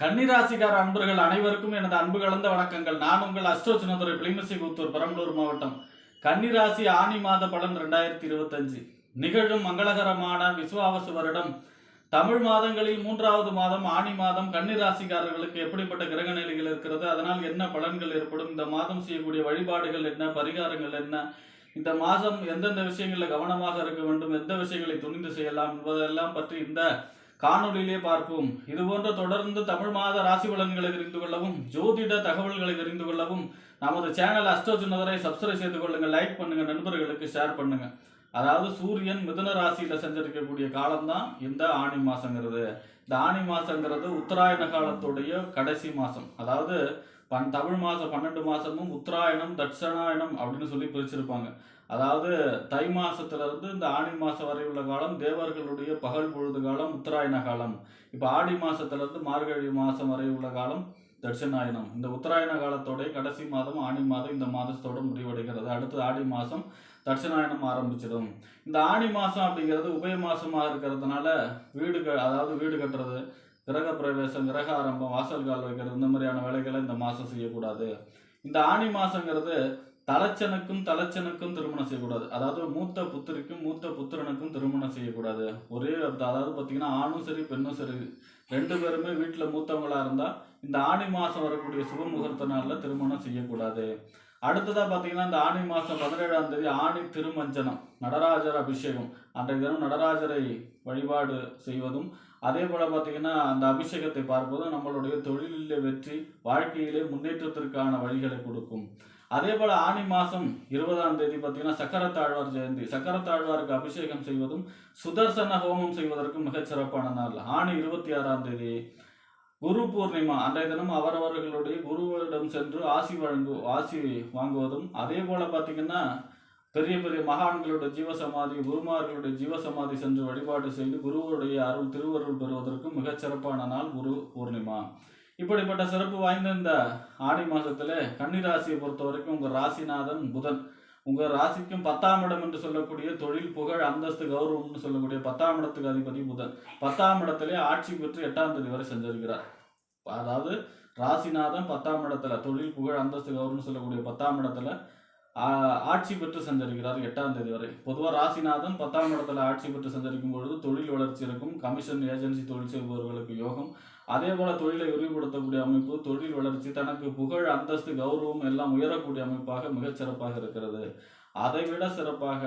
கன்னிராசிகார அன்பர்கள் அனைவருக்கும் எனது அன்பு கலந்த வணக்கங்கள். நான் உங்கள் அஷ்டோ சின்னதுரை பிளிமசி புத்தூர் பெரம்பலூர் மாவட்டம். கன்னிராசி ஆனி மாத பலன் ரெண்டாயிரத்தி இருபத்தஞ்சு. நிகழும் மங்களகரமான விசுவாவசு வருடம். தமிழ் மாதங்களில் மூன்றாவது மாதம் ஆனி மாதம் கன்னிராசிக்காரர்களுக்கு எப்படிப்பட்ட கிரக நிலைகள் இருக்கிறது அதனால் என்ன பலன்கள் ஏற்படும் இந்த மாதம் செய்யக்கூடிய வழிபாடுகள் என்ன பரிகாரங்கள் என்ன இந்த மாதம் எந்தெந்த விஷயங்களில் கவனமாக இருக்க வேண்டும் எந்த விஷயங்களை துணிந்து செய்யலாம் என்பதெல்லாம் பற்றி இந்த காணொலியிலே பார்ப்போம். இது போன்ற தொடர்ந்து தமிழ் மாத ராசி பலன்களை தெரிந்து கொள்ளவும் ஜோதிட தகவல்களை தெரிந்து கொள்ளவும் நமது சேனல் அஸ்ட்ரோ சின்னதரை சப்ஸ்கிரைப் செய்து கொள்ளுங்க லைக் பண்ணுங்க நண்பர்களுக்கு ஷேர் பண்ணுங்க. அதாவது சூரியன் மிதுன ராசியில செஞ்சிருக்கக்கூடிய காலம்தான் இந்த ஆணி மாசங்கிறது. இந்த ஆணி மாசங்கிறது உத்தராயண காலத்துடைய கடைசி மாசம். அதாவது பன் தமிழ் மாதம் பன்னெண்டு மாதமும் உத்தராயணம் தட்சணாயணம் அப்படின்னு சொல்லி பிரிச்சிருப்பாங்க. அதாவது தை மாதத்துலேருந்து இந்த ஆணி மாசம் வரை உள்ள காலம் தேவர்களுடைய பகல் பொழுது காலம் உத்தராயண காலம். இப்போ ஆடி மாதத்துலேருந்து மார்கழி மாசம் வரை உள்ள காலம் தட்சிணாயனம். இந்த உத்தராயண காலத்தோடைய கடைசி மாதம் ஆணி மாதம் இந்த மாதத்தோட முடிவடைகிறது. அடுத்து ஆடி மாதம் தட்சிணாயனம் ஆரம்பிச்சிடும். இந்த ஆணி மாதம் அப்படிங்கிறது உபய மாதமாக இருக்கிறதுனால வீடு க- அதாவது வீடு கட்டுறது கிரக பிரவேசம் கிரக ஆரம்பம் வாசல் கால் வைக்கிறது இந்த மாதிரியான வேலைகளை இந்த மாதம் செய்யக்கூடாது. இந்த ஆணி மாதங்கிறது தலச்சனுக்கும் தலச்சனுக்கும் திருமணம் செய்யக்கூடாது. அதாவது மூத்த புத்திரிக்கும் மூத்த புத்திரனுக்கும் திருமணம் செய்யக்கூடாது. ஒரே அதாவது பார்த்தீங்கன்னா ஆணும் சரி பெண்ணும் சரி. ரெண்டு பேருமே வீட்டில் மூத்தவங்களாக இருந்தால் இந்த ஆணி மாதம் வரக்கூடிய சுப முகூர்த்த நாளில் திருமணம் செய்யக்கூடாது. அடுத்ததாக பார்த்தீங்கன்னா இந்த ஆணி மாதம் பதினேழாம் தேதி ஆணி திருமஞ்சனம் நடராஜர் அபிஷேகம். அன்றைய தினம் நடராஜரை வழிபாடு செய்வதும் அதே போல் பார்த்தீங்கன்னா அந்த அபிஷேகத்தை பார்ப்பதும் நம்மளுடைய தொழிலிலே வெற்றி வாழ்க்கையிலே முன்னேற்றத்திற்கான வழிகளை கொடுக்கும். அதே போல ஆணி மாசம் இருபதாம் தேதி பார்த்தீங்கன்னா சக்கரத்தாழ்வார் ஜெயந்தி. சக்கரத்தாழ்வாருக்கு அபிஷேகம் செய்வதும் சுதர்சன ஹோமம் செய்வதற்கும் மிகச் சிறப்பான நாள். ஆணி இருபத்தி ஆறாம் தேதி குரு பூர்ணிமா அன்றைய தினம் அவரவர்களுடைய குருவரிடம் சென்று ஆசி வழங்கு ஆசி வாங்குவதும் அதே போல பார்த்தீங்கன்னா பெரிய பெரிய மகான்களுடைய ஜீவசமாதி குருமார்களுடைய ஜீவசமாதி சென்று வழிபாடு செய்து குருவருடைய அருள் திருவருள் பெறுவதற்கும் மிகச் சிறப்பான நாள் குரு பூர்ணிமா. இப்படிப்பட்ட சிறப்பு வாய்ந்த இந்த ஆடி மாசத்துல கன்னிராசியை பொறுத்த வரைக்கும் உங்க ராசிநாதன் புதன். உங்க ராசிக்கும் பத்தாம் இடம் என்று சொல்லக்கூடிய தொழில் புகழ் அந்தஸ்து கௌரவம்னு சொல்லக்கூடிய பத்தாம் இடத்துக்கு அதிபதி புதன். பத்தாம் இடத்திலே ஆட்சி பெற்று எட்டாம் தேதி வரை செஞ்சிருக்கிறார் அதாவது ராசிநாதன் பத்தாம் இடத்துல தொழில் புகழ் அந்தஸ்து கௌரவம்னு சொல்லக்கூடிய பத்தாம் இடத்துல ஆட்சி பெற்று செஞ்சிருக்கிறார் எட்டாம் தேதி வரை. பொதுவாக ராசிநாதன் பத்தாம் இடத்துல ஆட்சி பெற்று செஞ்சிருக்கும் பொழுது தொழில் வளர்ச்சி இருக்கும் கமிஷன் ஏஜென்சி தொழில் செய்பவர்களுக்கு யோகம். அதே போல தொழிலை விரிவுபடுத்தக்கூடிய அமைப்பு தொழில் வளர்ச்சி தனக்கு புகழ் அந்தஸ்து கௌரவம் எல்லாம் உயரக்கூடிய அமைப்பாக மிகச்சிறப்பாக இருக்கிறது. அதை விட சிறப்பாக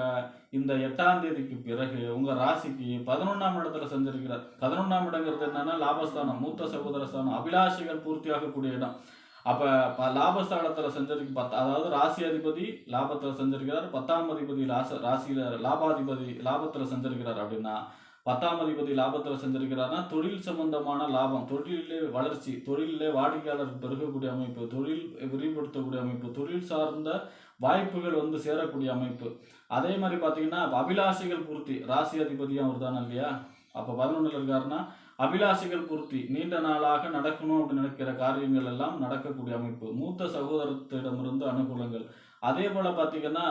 இந்த எட்டாம் தேதிக்கு பிறகு உங்கள் ராசிக்கு பதினொன்றாம் இடத்துல செஞ்சிருக்கிறார். பதினொன்றாம் இடங்கிறது என்னன்னா லாபஸ்தானம் மூத்த சகோதரஸ்தானம் அபிலாஷிகள் அபிலாஷைகள் பூர்த்தியாகக்கூடிய இடம். அப்ப ப- லாபஸ்தானத்துல செஞ்சிருக்கு பத் அதாவது ராசி அதிபதி லாபத்துல செஞ்சிருக்கிறார் பத்தாம் அதிபதி லாச ராசியில லாபாதிபதி லாபத்துல செஞ்சிருக்கிறார் அப்படின்னா பத்தாம் அதிபதி லாபத்துல செஞ்சிருக்கிறார்னா தொழில் சம்பந்தமான லாபம் தொழிலே வளர்ச்சி தொழிலே வாடிக்கையாளர் பெருகக்கூடிய அமைப்பு தொழில் விரிவுபடுத்தக்கூடிய அமைப்பு தொழில் சார்ந்த வாய்ப்புகள் வந்து சேரக்கூடிய அமைப்பு. அதே மாதிரி பார்த்தீங்கன்னா அபிலாஷைகள் பூர்த்தி ராசி அதிபதியும் அவர் தானே இல்லையா? அப்போ பதினொன்றில் இருக்காருன்னா அபிலாஷைகள் பூர்த்தி நீண்ட நாளாக நடக்கணும் அப்படின்னு நினைக்கிற காரியங்கள் எல்லாம் நடக்கக்கூடிய அமைப்பு. மூத்த சகோதரத்திடமிருந்து அனுகூலங்கள். அதே போல் பார்த்தீங்கன்னா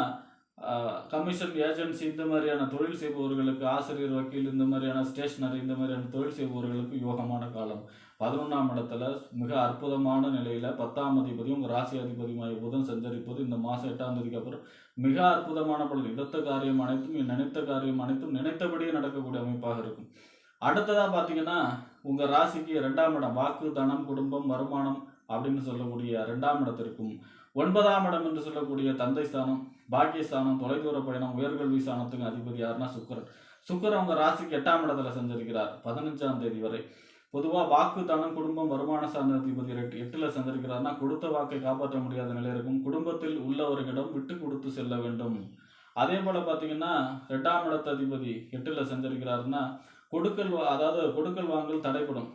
கமிஷன் ஏஜென்சி இந்த மாதிரியான தொழில் செய்பவர்களுக்கு ஆசிரியர் வக்கீல் இந்த மாதிரியான ஸ்டேஷனரி இந்த மாதிரியான தொழில் செய்பவர்களுக்கு யோகமான காலம். பதினொன்றாம் இடத்துல மிக அற்புதமான நிலையில பத்தாம் அதிபதி ராசி அதிபதியுமாய் புதன் சஞ்சரிப்பது இந்த மாதம் எட்டாம் தேதிக்கு அப்புறம் மிக அற்புதமான பலன் இடத்த காரியம் அனைத்தும் நினைத்த காரியம் அனைத்தும் நினைத்தபடியே நடக்கக்கூடிய அமைப்பாக இருக்கும். அடுத்ததாக பார்த்தீங்கன்னா உங்கள் ராசிக்கு ரெண்டாம் இடம் வாக்கு தனம் குடும்பம் வருமானம் அப்படின்னு சொல்லக்கூடிய ரெண்டாம் இடத்திற்கும் ஒன்பதாம் இடம் என்று சொல்லக்கூடிய தந்தை ஸ்தானம் பாக்கியஸ்தானம் தொலைதூர பயணம் உயர்கல்வி ஸ்தானத்துக்கு அதிபதி யாருன்னா சுக்கரன். சுக்கரன் உங்கள் ராசிக்கு எட்டாம் இடத்துல செஞ்சிருக்கிறார் பதினஞ்சாம் தேதி வரை. பொதுவாக வாக்கு தனம் குடும்பம் வருமான சார்ந்த அதிபதி எட்டு- எட்டில் செஞ்சிருக்கிறார்னா கொடுத்த வாக்கை காப்பாற்ற முடியாத நிலை இருக்கும். குடும்பத்தில் உள்ளவர்களிடம் விட்டு கொடுத்து செல்ல வேண்டும். அதே போல் பார்த்தீங்கன்னா ரெண்டாம் இடத்த அதிபதி எட்டில் செஞ்சிருக்கிறாருன்னா கொடுக்கல் அதாவது கொடுக்கல் வாங்கல் தடைப்படும்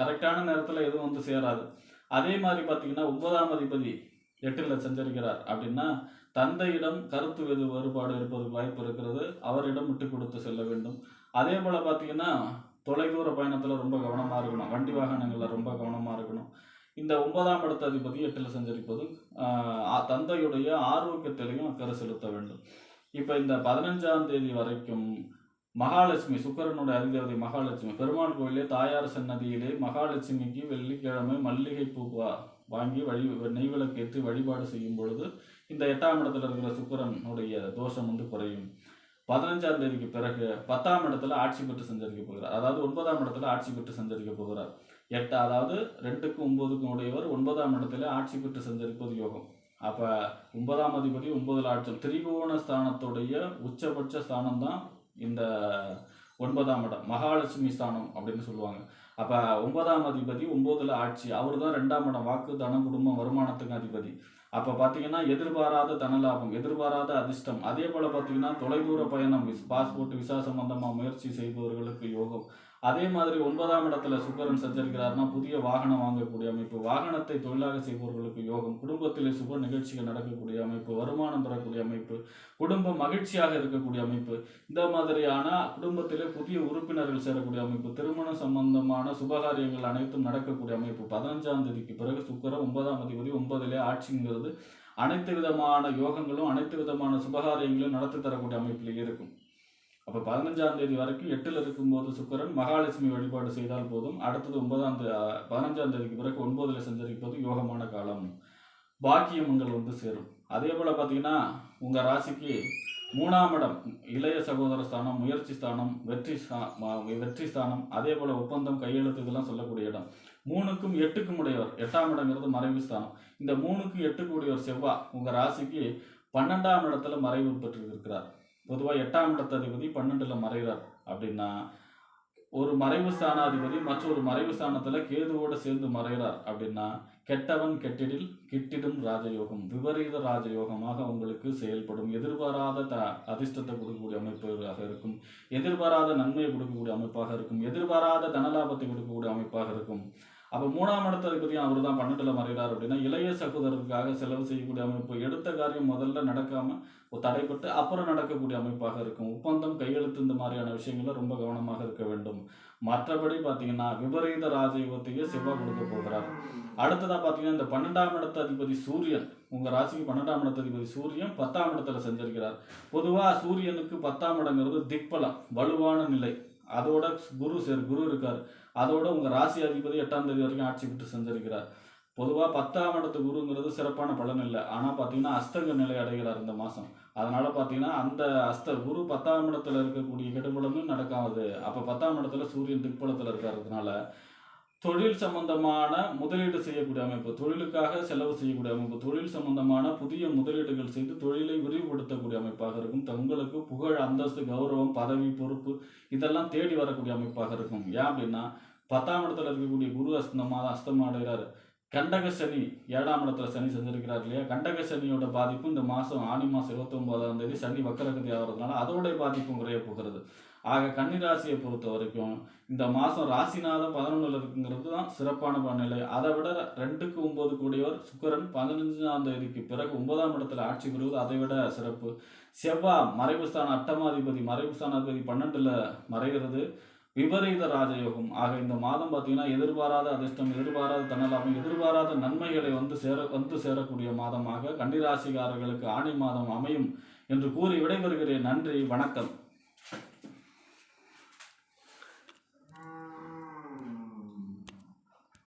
கரெக்டான நேரத்தில் எதுவும் வந்து சேராது. அதே மாதிரி பார்த்தீங்கன்னா ஒன்பதாம் அதிபதி எட்டில் செஞ்சிருக்கிறார். அப்படின்னா தந்தையிடம் கருத்து வெது வேறுபாடு இருப்பதற்கு வாய்ப்பு இருக்கிறது. அவரிடம் விட்டு கொடுத்து செல்ல வேண்டும். அதே போல் பார்த்தீங்கன்னா தொலைதூர பயணத்தில் ரொம்ப கவனமாக இருக்கணும். வண்டி வாகனங்களில் ரொம்ப கவனமாக இருக்கணும். இந்த ஒன்பதாம் இடத்த அதிபதி எட்டில் சஞ்சரிப்பது தந்தையுடைய ஆரோக்கியத்திலையும் அக்கறை செலுத்த வேண்டும். இப்போ இந்த பதினஞ்சாம் தேதி வரைக்கும் மகாலட்சுமி சுக்கரனுடைய அதிதேவதை மகாலட்சுமி. பெருமாள் கோயிலே தாயார் சன்னதியிலே மகாலட்சுமிக்கு வெள்ளிக்கிழமை மல்லிகை பூ வாங்கி வழி நெய்விளக்கு ஏற்றி வழிபாடு செய்யும் பொழுது இந்த எட்டாம் இடத்துல இருக்கிற சுக்கரனுடைய தோஷம் வந்து குறையும். பதினஞ்சாம் தேதிக்கு பிறகு பத்தாம் இடத்துல ஆட்சி பெற்று சஞ்சரிக்க போகிறார். அதாவது ஒன்பதாம் இடத்துல ஆட்சி பெற்று சஞ்சரிக்க போகிறார். எட்டு அதாவது ரெண்டுக்கும் ஒன்பதுக்கும் உடையவர் ஒன்பதாம் இடத்துல ஆட்சி பெற்று சஞ்சரிப்பது யோகம். அப்போ ஒன்பதாம் அதிபதி ஒன்பதுல ஆட்சி திரிகோண ஸ்தானத்துடைய உச்சபட்ச ஸ்தானம் தான் இந்த ஒன்பதாம் இடம் மகாலட்சுமி ஸ்தானம் அப்படின்னு சொல்லுவாங்க. அப்போ ஒன்பதாம் அதிபதி ஒம்போதில் ஆட்சி. அவர் தான் ரெண்டாம் இடம் வாக்கு தனம் குடும்பம் வருமானத்துக்கு அதிபதி. அப்போ பார்த்தீங்கன்னா எதிர்பாராத தனலாபம் எதிர்பாராத அதிர்ஷ்டம். அதே போல் பார்த்தீங்கன்னா தொலைதூர பயணம் பாஸ்போர்ட் விசா சம்பந்தமாக முயற்சி செய்பவர்களுக்கு யோகம். அதே மாதிரி ஒன்பதாம் இடத்துல சுக்கரன் சஞ்சரிக்கிறார்னா புதிய வாகனம் வாங்கக்கூடிய அமைப்பு வாகனத்தை தொழிலாக செய்பவர்களுக்கு யோகம் குடும்பத்திலே சுப நிகழ்ச்சிகள் நடக்கக்கூடிய அமைப்பு வருமானம் பெறக்கூடிய அமைப்பு குடும்பம் மகிழ்ச்சியாக இருக்கக்கூடிய அமைப்பு இந்த மாதிரியான குடும்பத்திலே புதிய உறுப்பினர்கள் சேரக்கூடிய அமைப்பு திருமணம் சம்பந்தமான சுபகாரியங்கள் அனைத்தும் நடக்கக்கூடிய அமைப்பு. பதினஞ்சாம் தேதிக்கு பிறகு சுக்கிரன் ஒன்பதாம் அதிபதி ஒன்பதிலே ஆட்சிங்கிறது அனைத்து விதமான யோகங்களும் அனைத்து விதமான சுபகாரியங்களும் நடத்தி தரக்கூடிய அமைப்பில் இருக்கும். அப்போ பதினஞ்சாம் தேதி வரைக்கும் எட்டில் இருக்கும்போது சுக்கரன் மகாலட்சுமி வழிபாடு செய்தால் போதும். அடுத்தது ஒன்பதாம் தேதி பதினஞ்சாம் தேதிக்கு பிறகு ஒன்பதில் சஞ்சரிப்பது யோகமான காலம். பாக்கியமங்கள் வந்து சேரும். அதே போல் பார்த்தீங்கன்னா உங்கள் ராசிக்கு மூணாம் இடம் இளைய சகோதர ஸ்தானம் முயற்சி ஸ்தானம் வெற்றி ஸ்தா- வெற்றி ஸ்தானம் அதே போல் ஒப்பந்தம் கையெழுத்து இதெல்லாம் சொல்லக்கூடிய இடம். மூணுக்கும் எட்டுக்கும் உடையவர் எட்டாம் இடங்கிறது மறைவு ஸ்தானம். இந்த மூணுக்கும் எட்டுக்கு உடையவர் செவ்வாய் உங்கள் ராசிக்கு பன்னெண்டாம் இடத்துல மறைவு பெற்று இருக்கிறார் பொதுவாக எட்டாம் இடத்ததிபதி பன்னெண்டில் மறைகிறார் அப்படின்னா ஒரு மறைவு ஸ்தானாதிபதி மற்றொரு மறைவு ஸ்தானத்தில் கேதுவோடு சேர்ந்து மறைகிறார் அப்படின்னா கெட்டவன் கெட்டிடில் கிட்டிடும் ராஜயோகம் விபரீத ராஜயோகமாக உங்களுக்கு செயல்படும். எதிர்பாராத த அதிர்ஷ்டத்தை கொடுக்கக்கூடிய அமைப்பாக இருக்கும். எதிர்பாராத நன்மையை கொடுக்கக்கூடிய அமைப்பாக இருக்கும். எதிர்பாராத தனலாபத்தை கொடுக்கக்கூடிய அமைப்பாக இருக்கும். அப்போ மூணாம் இடத்ததிபதியும் அவர் தான் பன்னெண்டில் மறைகிறார் அப்படின்னா இளைய சகோதரருக்காக செலவு செய்யக்கூடிய அமைப்பு எடுத்த காரியம் முதல்ல நடக்காமல் தடைப்பட்டு அப்புறம் நடக்கக்கூடிய அமைப்பாக இருக்கும். ஒப்பந்தம் கையெழுத்து இந்த மாதிரியான விஷயங்கள்ல ரொம்ப கவனமாக இருக்க வேண்டும். மற்றபடி பார்த்தீங்கன்னா விபரீத ராஜயோகத்தையே செவ்வாய் கொடுக்க போகிறார். அடுத்ததாக பார்த்தீங்கன்னா இந்த பன்னெண்டாம் இடத்த அதிபதி சூரியன் உங்கள் ராசிக்கு பன்னெண்டாம் இடத்த அதிபதி சூரியன் பத்தாம் இடத்துல செஞ்சிருக்கிறார். பொதுவாக சூரியனுக்கு பத்தாம் இடங்கிறது திக்பலம் வலுவான நிலை. அதோட குரு சேர் குரு இருக்கார். அதோட உங்கள் ராசி அதிபதி எட்டாம் தேதி வரைக்கும் ஆட்சி விட்டு செஞ்சிருக்கிறார் பொதுவாக பத்தாம் இடத்து குருங்கிறது சிறப்பான பலன் இல்லை. ஆனால் பார்த்தீங்கன்னா அஸ்தங்க நிலை அடைகிறார் இந்த மாதம் அதனால் பார்த்தீங்கன்னா அந்த அஸ்த குரு பத்தாம் இடத்துல இருக்கக்கூடிய கெடுபலமும் நடக்காது. அப்போ பத்தாம் இடத்துல சூரியன் திக்பலத்தில் இருக்கிறதுனால தொழில் சம்பந்தமான முதலீடு செய்யக்கூடிய அமைப்பு தொழிலுக்காக செலவு செய்யக்கூடிய அமைப்பு தொழில் சம்பந்தமான புதிய முதலீடுகள் செய்து தொழிலை விரிவுபடுத்தக்கூடிய அமைப்பாக இருக்கும். தங்களுக்கு புகழ் அந்தஸ்து கௌரவம் பதவி பொறுப்பு இதெல்லாம் தேடி வரக்கூடிய அமைப்பாக இருக்கும். ஏன் அப்படின்னா பத்தாம் இடத்துல இருக்கக்கூடிய குரு அஸ்தமாக அஸ்தமா அடைகிறார். கண்டக சனி ஏழாம் இடத்துல சனி செஞ்சிருக்கிறார் இல்லையா? கண்டக சனியோட பாதிப்பு இந்த மாதம் ஆனி மாதம் இருபத்தொம்போதாம் தேதி சனி வக்கரகதி ஆகிறதுனால அதோடைய பாதிப்பும் குறைய போகிறது. ஆக கன்னிராசியை பொறுத்த வரைக்கும் இந்த மாதம் ராசிநாதம் பதினொன்றில் இருக்குங்கிறது தான் சிறப்பான பலநிலை அதை விட ரெண்டுக்கு ஒம்பது கூடியவர் சுக்கரன் பதினஞ்சாம் தேதிக்கு பிறகு ஒன்பதாம் இடத்துல ஆட்சி பெறுவது அதை விட சிறப்பு. செவ்வாய் மறைவுஸ்தான அட்டமாதிபதி மறைவுஸ்தானாதிபதி பன்னெண்டில் மறைகிறது. விபரீத ராஜயோகம். ஆக இந்த மாதம் பார்த்தீங்கன்னா எதிர்பாராத அதிர்ஷ்டம் எதிர்பாராத தன்னலாபம் எதிர்பாராத நன்மைகளை வந்து சேர வந்து சேரக்கூடிய மாதமாக கன்னிராசிக்காரர்களுக்கு ஆணி மாதம் அமையும் என்று கூறி விடைபெறுகிறேன். நன்றி வணக்கம்.